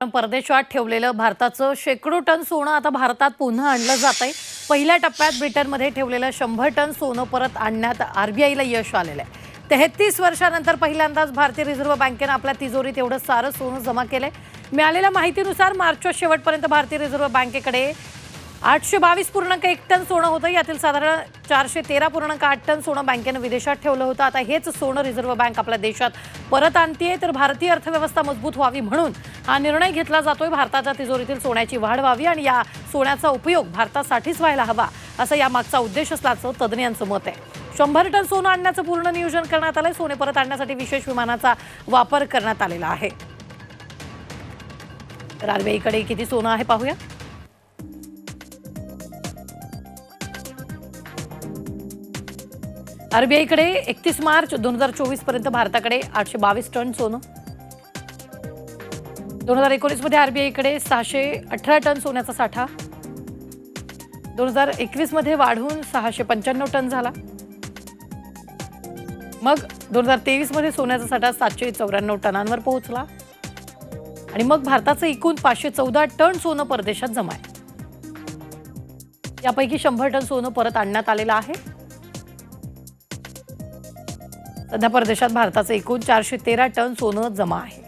परदेशात ठेवलेलं भारताचं शेकडो टन सोनं आता भारतात पुन्हा आणलं जात आहे पहिल्या टप्प्यात ब्रिटनमध्ये ठेवलेलं शंभर टन सोनं परत आणण्यात आरबीआयला यश आलेलं आहे. तेहतीस वर्षानंतर पहिल्यांदाच भारतीय रिझर्व्ह बँकेनं आपल्या तिजोरीत एवढं सारं सोनं जमा केलंय. मिळालेल्या माहितीनुसार मार्चच्या शेवटपर्यंत भारतीय रिझर्व्ह बँकेकडे आठशे बावीस पूर्णांक एक टन सोनं होतं? यातील साधारण चारशे तेरा पूर्णांक आठ टन सोनं बँकेनं विदेशात ठेवलं होतं? आता हेच सोनं रिझर्व्ह बँक आपल्या देशात परत आणतीये तर भारतीय अर्थव्यवस्था मजबूत व्हावी म्हणून हा निर्णय घेतला जातोय. भारताच्या तिजोरीतील सोन्याची वाढ व्हावी आणि या सोन्याचा उपयोग भारतासाठीच व्हायला हवा असं यामागचा उद्देश असल्याचं तज्ज्ञांचं मत आहे. शंभर टन सोनं आणण्याचं पूर्ण नियोजन करण्यात आलंय. सोने परत आणण्यासाठी विशेष विमानाचा वापर करण्यात आलेला आहे. तर आरबीआयकडे किती सोनं आहे पाहूया. आरबीआयकडे एकतीस मार्च दोन हजार चोवीसपर्यंत भारताकडे आठशे बावीस टन सोनं. दोन हजार एकोणीसमध्ये आरबीआयकडे सहाशे अठरा टन सोन्याचा साठा. दोन हजार एकवीसमध्ये वाढून सहाशे पंच्याण्णव टन झाला. मग दोन हजार तेवीसमध्ये सोन्याचा साठा सातशे चौऱ्याण्णव टनांवर पोहोचला. आणि मग भारताचं एकूण पाचशे चौदा टन सोनं परदेशात जमा आहे. यापैकी शंभर टन सोनं परत आणण्यात आलेलं आहे. सध्या परदेशात भारताचं एकूण चारशे तेरा टन सोनं जमा आहे.